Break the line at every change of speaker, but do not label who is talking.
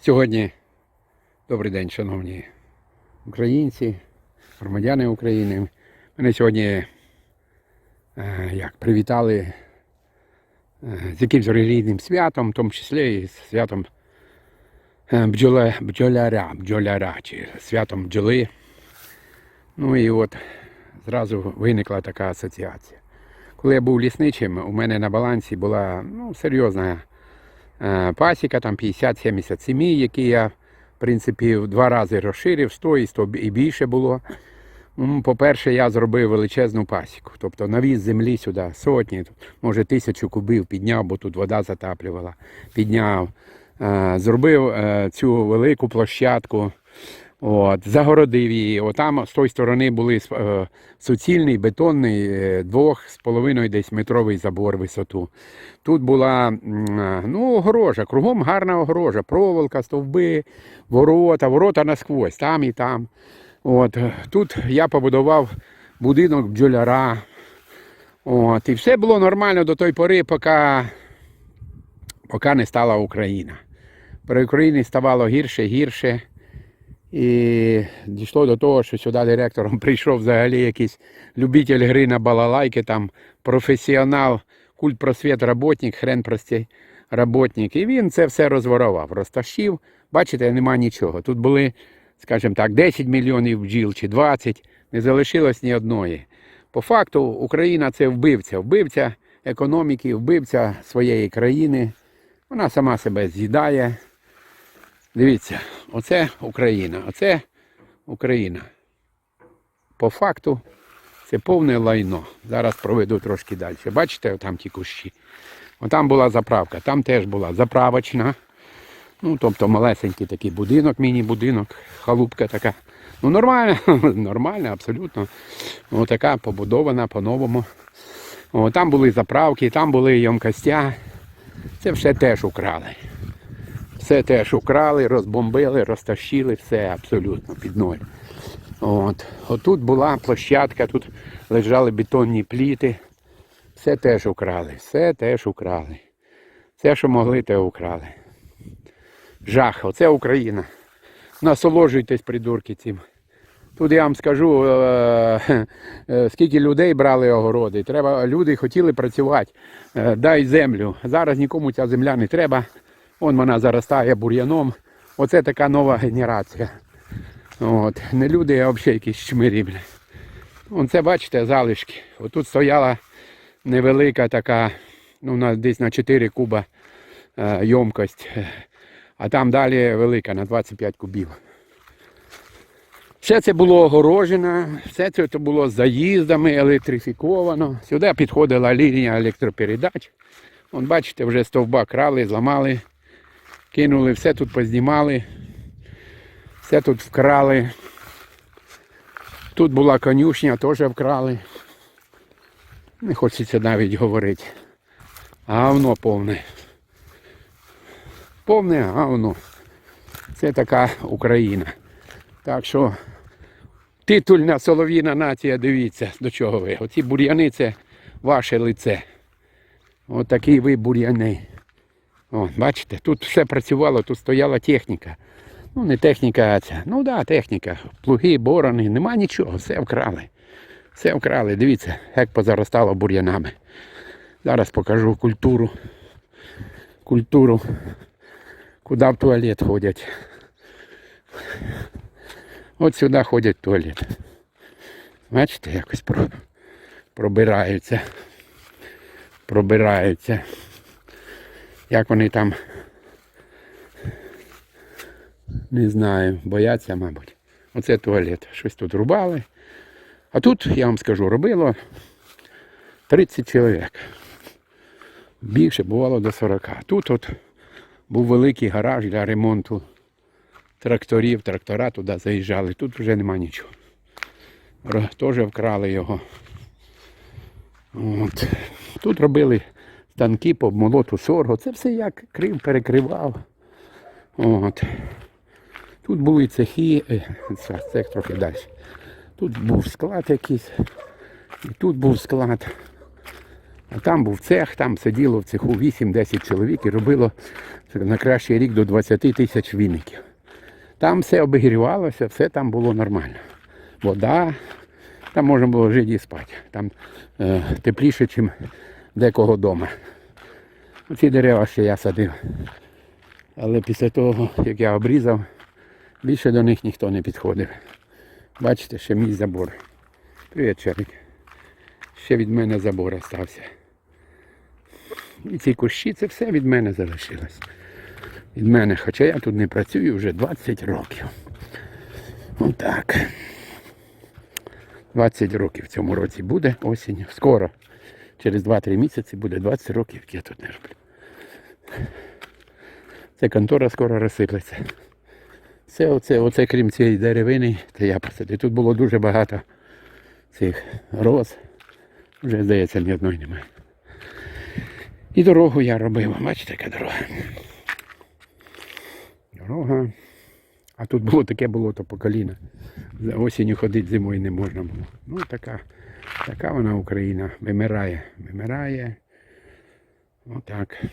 Сьогодні добрий день, шановні українці, громадяни України. Мене сьогодні е, як, привітали е, з якимсь релігійним святом, в тому числі і з святом е, бджоле, бджоляря, бджоляра, чи святом бджоли. Ну і от зразу виникла така асоціація. Коли я був лісничим, у мене на балансі була ну, серйозна пасіка, там 50-70 сімей, які я, в принципі, в два рази розширив, 100 і 100 і більше було. По-перше, я зробив величезну пасіку. Тобто навіз землі сюди сотні, може тисячу кубів підняв, бо тут вода затаплювала. Підняв. Е, Зробив е, цю велику площадку. От, загородив її. Отам з тої сторони були е, суцільний бетонний е, двох з половиною десь метровий забор висоту. Тут була е, ну, огорожа, кругом гарна огорожа, проволока, стовби, ворота, ворота насквозь, там і там. От, тут я побудував будинок бджоляра. От, і все було нормально до той пори, поки, поки не стала Україна. При Україні ставало гірше, гірше. І дійшло до того, що сюди директором прийшов взагалі якийсь любитель гри на балалайки, там професіонал, культ просвіт работник, хрен простий работник. І він це все розворував, розтащив. Бачите, нема нічого. Тут були, скажімо так, 10 мільйонів бджіл чи 20, не залишилось ні одної. По факту Україна це вбивця, вбивця економіки, вбивця своєї країни. Вона сама себе з'їдає. Дивіться, оце Україна, оце Україна. По факту це повне лайно. Зараз проведу трошки далі. Бачите, там ті кущі. Отам була заправка, там теж була заправочна. Ну, тобто малесенький такий будинок, міні-будинок, халупка така. Ну, нормально, нормально, абсолютно. Ну, така побудована по-новому. Там були заправки, там були ємкостя. Це все теж украли. Все теж украли, розбомбили, розтащили, все абсолютно під ноль. От. Отут була площадка, тут лежали бетонні пліти. Все теж украли, все теж украли. Все, що могли, те украли. Жах, оце Україна. Насолоджуйтесь, придурки, цим. Тут я вам скажу, е, е, скільки людей брали огороди. Треба, люди хотіли працювати. Е, Дай землю. Зараз нікому ця земля не треба. Вон вона заростає бур'яном. Оце така нова генерація. От. Не люди, а взагалі якісь чмирі. бля. Це бачите, залишки. Отут стояла невелика така, ну, на, десь на 4 куба е, ємкость. А там далі велика на 25 кубів. Все це було огорожено, все це було з заїздами, електрифіковано. Сюди підходила лінія електропередач. Вон, бачите, вже стовба крали, зламали, кинули, все тут познімали, все тут вкрали. Тут була конюшня, теж вкрали. Не хочеться навіть говорити. Говно повне. Повне говно. Це така Україна. Так що титульна солов'їна нація, дивіться, до чого ви. Оці бур'яни це ваше лице. Отакий ви бур'яни. О, бачите, тут все працювало, тут стояла техніка. Ну, не техніка, а ця. Ну так, да, техніка. Плуги, борони, нема нічого, все вкрали. Все вкрали. Дивіться, як позаростало бур'янами. Зараз покажу культуру. Культуру. Куди в туалет ходять. От сюди ходять в туалет. Бачите, якось про- пробираються. Пробираються. Як вони там. Не знаю, бояться, мабуть. Оце туалет. Щось тут рубали. А тут, я вам скажу, робило 30 чоловік. Більше бувало до 40. Тут от був великий гараж для ремонту тракторів, трактора туди заїжджали. Тут вже нема нічого. Теж вкрали його. От. Тут робили станки по молоту сорго. Це все як крив перекривав. От. Тут були цехи, е, це, це трохи далі. Тут був склад якийсь. Тут був склад. А там був цех, там сиділо в цеху 8-10 чоловік і робило на кращий рік до 20 тисяч віників. Там все обігрівалося, все там було нормально. Вода, там можна було жити і спати. Там е, тепліше, ніж декого вдома. Ці дерева ще я садив. Але після того, як я обрізав, більше до них ніхто не підходив. Бачите, ще мій забор. Привіт, Чарик. Ще від мене забор остався. І ці кущі, це все від мене залишилось. Від мене, хоча я тут не працюю вже 20 років. Отак. 20 років в цьому році буде осінь. Скоро. Через 2-3 місяці буде 20 років, як я тут не роблю. Ця контора скоро розсиплеться. Це оце, оце крім цієї деревини, це я посадив. Тут було дуже багато цих роз. Вже, здається, ні одної немає. І дорогу я робив. Бачите, яка дорога. Дорога. А тут було таке болото по коліна. За осінню ходити зимою не можна було. Ну така, така вона Україна. Вимирає. Вимирає. Отак.